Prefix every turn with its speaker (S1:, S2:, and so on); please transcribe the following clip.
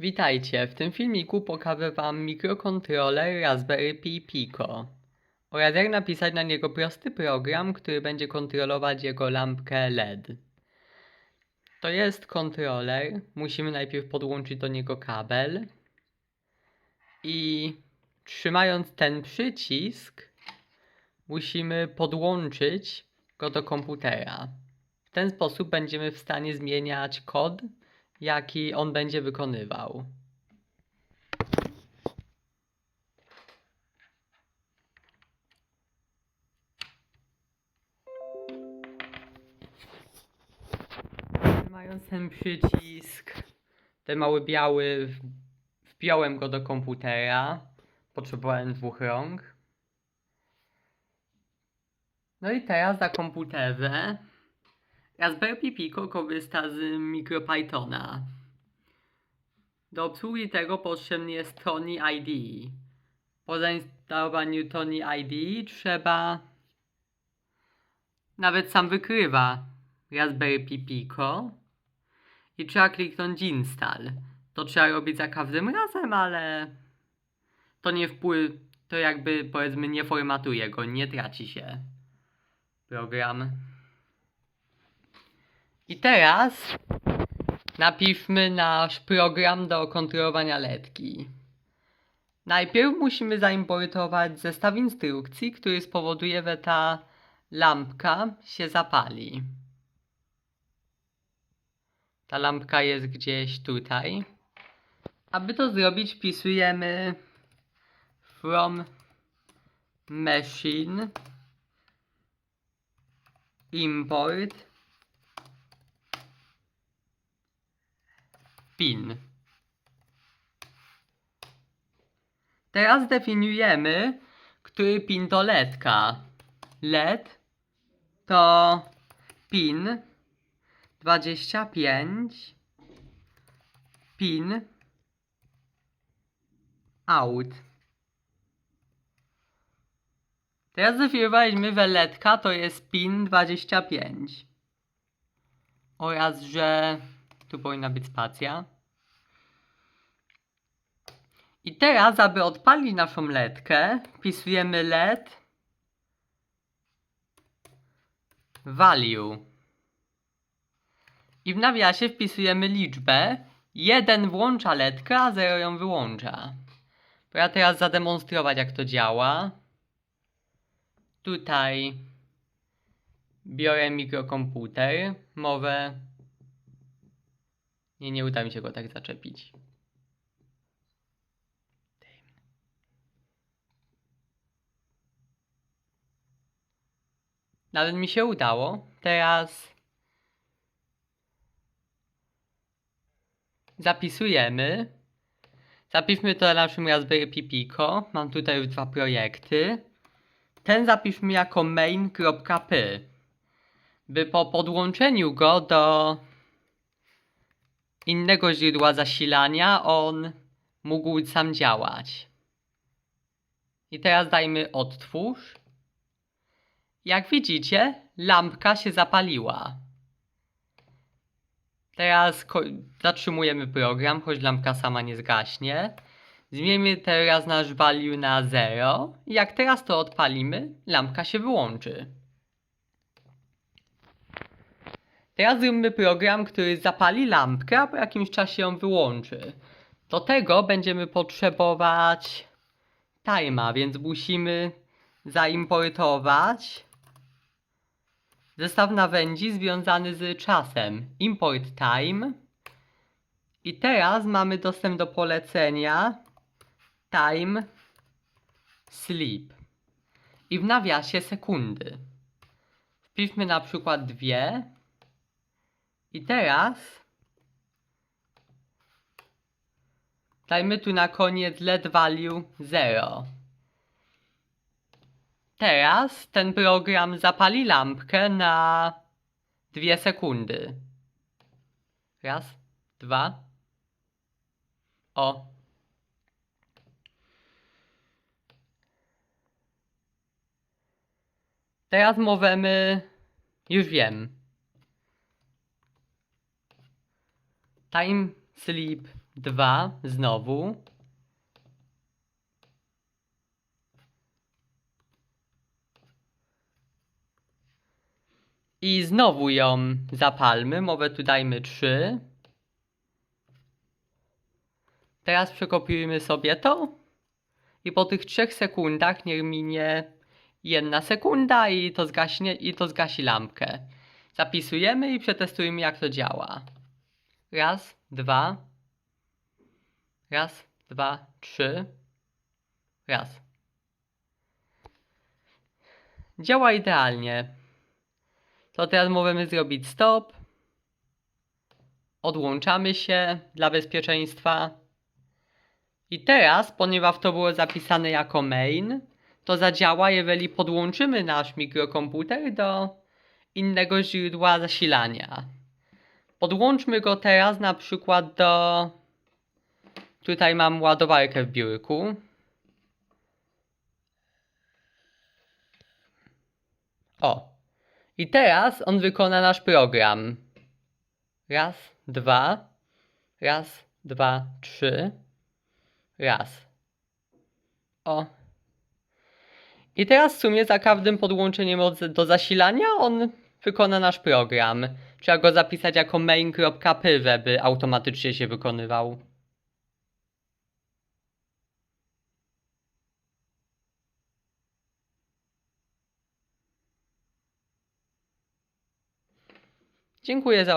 S1: Witajcie, w tym filmiku pokażę Wam mikrokontroler Raspberry Pi Pico oraz jak napisać na niego prosty program, który będzie kontrolować jego lampkę LED. To jest kontroler, musimy najpierw podłączyć do niego kabel i trzymając ten przycisk musimy podłączyć go do komputera. W ten sposób będziemy w stanie zmieniać kod jaki on będzie wykonywał. Mając ten przycisk, ten mały biały, wpiąłem go do komputera. Potrzebowałem dwóch rąk. No i teraz za komputerze Raspberry Pi korzysta z MicroPythona. Do obsługi tego potrzebny jest Tony ID. Po zainstalowaniu Tony ID trzeba nawet sam wykrywa Raspberry Pi Pico i trzeba kliknąć install. To trzeba robić za każdym razem, ale to nie wpływ, to jakby powiedzmy nie formatuje go, nie traci się program. I teraz napiszmy nasz program do kontrolowania LEDki. Najpierw musimy zaimportować zestaw instrukcji, który spowoduje, że ta lampka się zapali. Ta lampka jest gdzieś tutaj. Aby to zrobić, wpisujemy from machine import pin. Teraz definiujemy, który pin to LEDka. LED to pin 25 pin out. Teraz zdefiniowaliśmy, że LEDka to jest pin 25 oraz, że tu powinna być spacja. I teraz, aby odpalić naszą LEDkę, wpisujemy LED value. I w nawiasie wpisujemy liczbę 1 włącza LEDkę, a 0 ją wyłącza. Bo ja teraz zademonstrować jak to działa. Tutaj biorę mikrokomputer, mowę nie, nie uda mi się go tak zaczepić. Nawet mi się udało. Teraz zapisujemy. Zapiszmy to na naszym Raspberry Pi Pico. Mam tutaj już dwa projekty. Ten zapiszmy jako main.py. By po podłączeniu go do innego źródła zasilania on mógł sam działać. I teraz dajmy odtwórz. Jak widzicie, lampka się zapaliła. Teraz zatrzymujemy program, choć lampka sama nie zgaśnie. Zmienimy teraz nasz value na 0. I jak teraz to odpalimy, lampka się wyłączy. Teraz zróbmy program, który zapali lampkę, a po jakimś czasie ją wyłączy. Do tego będziemy potrzebować time'a, więc musimy zaimportować zestaw narzędzi związany z czasem. Import time. I teraz mamy dostęp do polecenia time sleep. I w nawiasie sekundy. Wpiszmy na przykład dwie. I teraz dajmy tu na koniec LED value 0. Teraz ten program zapali lampkę na 2 sekundy. Raz, dwa. O. Teraz możemy. Już wiem. Time sleep dwa, znowu. I znowu ją zapalmy, może tu dajmy trzy. Teraz przekopiujmy sobie to. I po tych trzech sekundach niech minie jedna sekunda i to zgaśnie i to zgasi lampkę. Zapisujemy i przetestujmy jak to działa. Raz, dwa. Raz, dwa, trzy. Raz. Działa idealnie. To teraz możemy zrobić stop. Odłączamy się dla bezpieczeństwa. I teraz, ponieważ to było zapisane jako main, to zadziała, jeżeli podłączymy nasz mikrokomputer do innego źródła zasilania. Podłączmy go teraz na przykład do. Tutaj mam ładowarkę w biurku. O. I teraz on wykona nasz program. Raz, dwa. Raz, dwa, trzy. Raz. O. I teraz w sumie za każdym podłączeniem od- do zasilania on wykona nasz program. Trzeba go zapisać jako main.py, żeby automatycznie się wykonywał. Dziękuję za oglądanie.